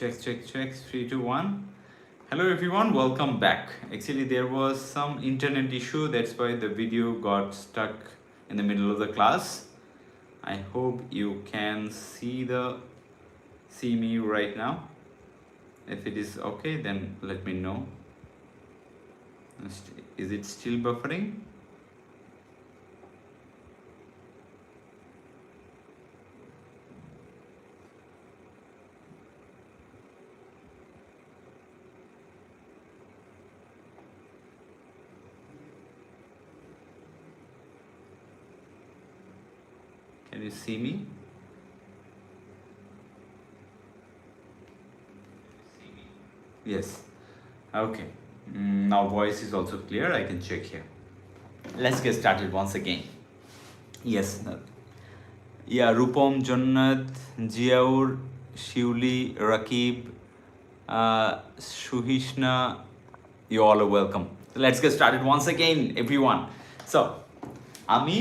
Check, check, check. Three, two, one. Hello everyone, welcome back. Actually, there was some internet issue, that's why the video got stuck in the middle of the class. I hope you can see the see me right now. If it is okay, then let me know. Is it still buffering? Can you see me? Yes. Okay. Mm, now voice is also clear. I can check here. Let's get started once again. Yes. Yeah, Rupam, Jannat, Jiaur, Shiuli, Rakib, uh, Shuhishna, you all are welcome. Let's get started once again, everyone. So, আমি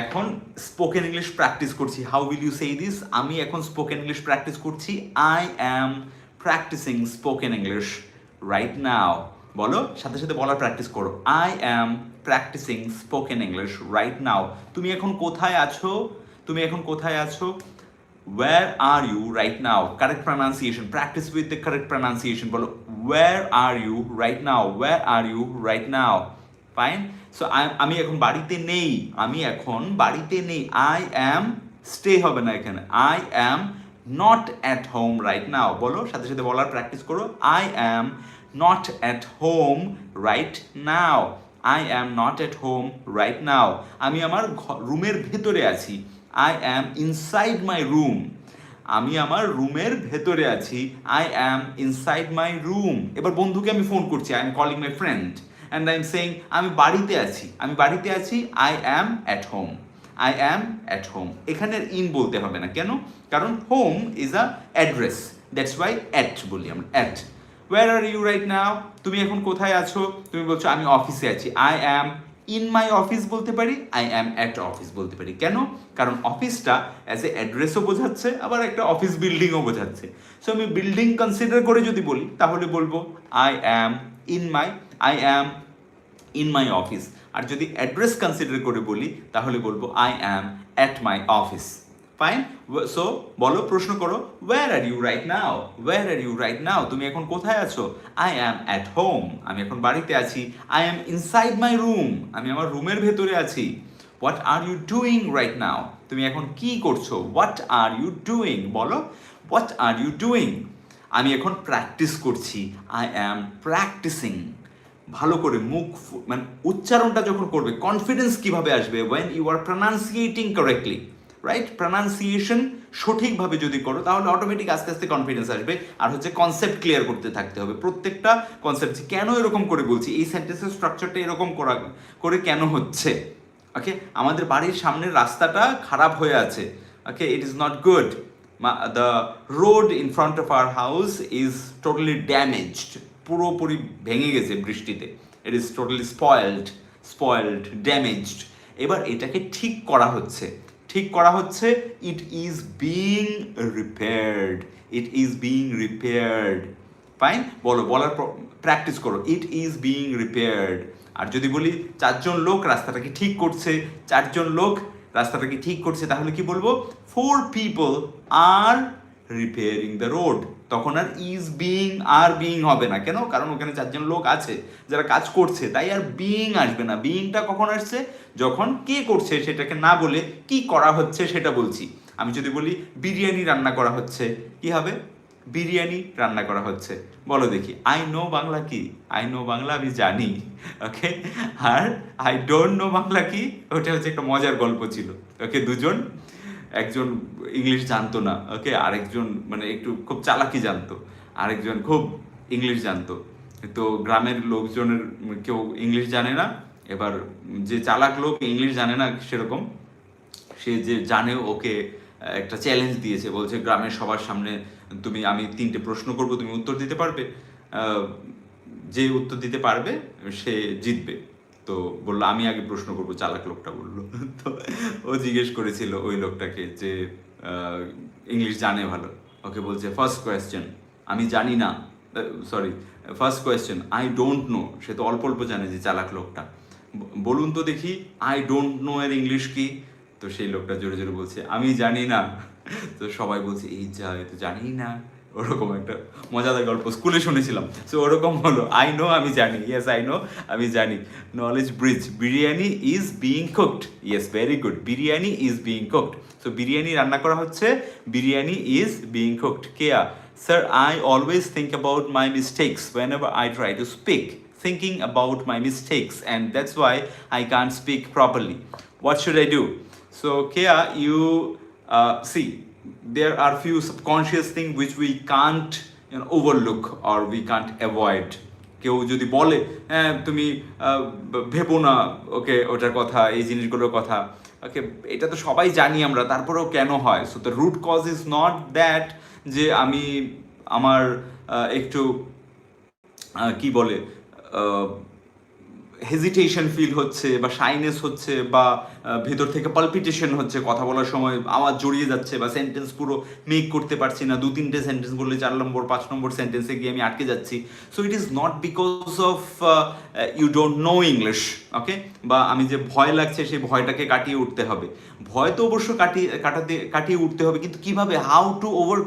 এখন spoken English practice করছি। How will you say this আমি এখন spoken English practice করছি। I am practising spoken English right now বলো, সাথে সাথে বলার প্র্যাকটিস করো। I am practising spoken English right now তুমি এখন কোথায় আছো? তুমি এখন কোথায় আছো? Where are you right now correct pronunciation practice with the correct pronunciation বলো, where are you right now where are you right now? Fine so আমি এখন বাড়িতে নেই। আমি এখন বাড়িতে নেই। আই অ্যাম স্টে হবে না এখানে। I am not at home right now বলো, সাথে সাথে বলার প্র্যাকটিস করো। I am not at home right now I am not at home right now আমি আমার রুমের ভেতরে আছি। I am inside my room আমি আমার রুমের ভেতরে আছি। I am inside my room এবার বন্ধুকে আমি ফোন করছি। I am calling my friend and I am saying আমি বাড়িতে আছি। আমি বাড়িতে আছি I am at home I am at home এখানের ইন বলতে হবে না। কেন? কারণ home is a address that's why at বলি আমরা। At where are you right now তুমি এখন কোথায় আছো? তুমি বলছো, আমি অফিসে আছি। I am in my office বলতে পারি। আই অ্যাম অ্যাট অফিস বলতে পারি। কেন? কারণ অফিসটা অ্যাজ এ অ্যাড্রেসও বোঝাচ্ছে, আবার একটা অফিস বিল্ডিংও বোঝাচ্ছে। সো আমি বিল্ডিং কনসিডার করে যদি বলি, তাহলে বলব I am in my I am in my office আর যদি অ্যাড্রেস কনসিডার করে বলি, তাহলে বলব I am at my office fine so বলো, প্রশ্ন করো where are you right now where are you right now তুমি এখন কোথায় আছো? আই অ্যাম অ্যাট হোম আমি এখন বাড়িতে আছি। I am inside my room আমি আমার রুমের ভেতরে আছি। What are you doing right now তুমি এখন কি করছ? হোয়াট আর ইউ ডুইং বলো। হোয়াট আর ইউ ডুইং আমি এখন প্র্যাকটিস করছি। আই অ্যাম প্র্যাকটিসিং ভালো করে মুখ মানে উচ্চারণটা যখন করবে কনফিডেন্স কীভাবে আসবে? When you are pronunciating correctly right pronunciation সঠিকভাবে যদি করো, তাহলে অটোমেটিক আস্তে আস্তে কনফিডেন্স আসবে। আর হচ্ছে কনসেপ্ট ক্লিয়ার করতে থাকতে হবে। প্রত্যেকটা কনসেপ্ট কেন এরকম করে বলছি, এই সেন্টেন্সের স্ট্রাকচারটা এরকম করা, করে কেন হচ্ছে? ওকে আমাদের বাড়ির সামনের রাস্তাটা খারাপ হয়ে আছে। Okay it is not good the road in front of our house is totally damaged পুরোপুরি ভেঙে গেছে বৃষ্টিতে। It is totally spoiled spoiled damaged এবার এটাকে ঠিক করা হচ্ছে। ঠিক করা হচ্ছে it is being repaired it is being repaired fine বলো, বলার প্র্যাকটিস করো। ইট ইজ বিং রিপেয়ার্ড আর যদি বলি, চারজন লোক রাস্তাটাকে ঠিক করছে, চারজন লোক রাস্তাটাকে ঠিক করছে, তাহলে কি বলব? Four people are repairing the road তখন আর ইজ বিং আর বিং হবে না। কেন? কারণ ওখানে চারজন লোক আছে, যারা কাজ করছে, তাই আর বিং আসবে না। বিংটা কখন আসছে? যখন কে করছে সেটাকে না বলে কি করা হচ্ছে সেটা বলছি। আমি যদি বলি, বিরিয়ানি রান্না করা হচ্ছে, কি হবে? বিরিয়ানি রান্না করা হচ্ছে। বলো দেখি আই নো বাংলা কি? আই নো বাংলা আমি জানি। ওকে আর আই ডোন্ট নো বাংলা কি? ওটা হচ্ছে একটা মজার গল্প ছিল। ওকে দুজন একজন ইংলিশ জানতো না, ওকে? আরেকজন মানে একটু খুব চালাকি জানতো, আরেকজন খুব ইংলিশ জানতো। তো গ্রামের লোকজনের কেউ ইংলিশ জানে না, এবার যে চালাক লোক ইংলিশ জানে না সেরকম, সে যে জানে ওকে একটা চ্যালেঞ্জ দিয়েছে, বলছে গ্রামের সবার সামনে তুমি, আমি তিনটে প্রশ্ন করব, তুমি উত্তর দিতে পারবে? যে উত্তর দিতে পারবে, সে জিতবে। তো বলল, আমি আগে প্রশ্ন করব। চালাক লোকটা বলল। তো ও জিজ্ঞেস করেছিল ওই লোকটাকে যে ইংলিশ জানে ভালো। ওকে বলছে ফার্স্ট কোয়েশ্চেন আমি জানি না sorry first question I don't know সে তো অল্প অল্প জানে যে চালাক লোকটা। বলুন তো দেখি আই ডোন্ট নো এর ইংলিশ কি? তো সেই লোকটা জোরে জোরে বলছে, আমি জানি না। তো সবাই বলছে, এই যা তো জানি না। ওরকম একটা মজাদার গল্প। স্কুলে শুনেছিলাম। সো ওরকম হলো। আই নো আমি জানি। ইয়েস আই নো আমি জানি। Knowledge bridge biryani is being cooked yes very good biryani is being cooked so biryani রান্না করা হচ্ছে। Biryani is being cooked Keya sir I always think about my mistakes whenever I try to speak thinking about my mistakes. And that's why I can't speak properly. What should do? So Kia, you uh, see there are few subconscious things which we can't you know, overlook or we can't avoid. কেউ যদি বলে হ্যাঁ তুমি ভেবো না ওকে ওটার কথা এই জিনিসগুলোর কথা ওকে এটা তো সবাই জানি আমরা তারপরেও কেন হয় so the root cause is not that যে আমি আমার একটু কি বলে হেজিটেশন ফিল হচ্ছে বা শাইনেস হচ্ছে বা ভেতর থেকে পালপিটেশন হচ্ছে, কথা বলার সময় আওয়াজ জড়িয়ে যাচ্ছে বা সেন্টেন্স পুরো মেক করতে পারছি না। দু তিনটে সেন্টেন্স বললে চার নম্বর, পাঁচ নম্বর সেন্টেন্সে গিয়ে আমি আটকে যাচ্ছি। So it is not because of you don't know English okay বা আমি যে ভয় লাগছে সেই ভয়টাকে কাটিয়ে উঠতে হবে। ভয় তো অবশ্য কাটিয়ে, কাটাতে, কাটিয়ে উঠতে হবে, কিন্তু কীভাবে? How to overcome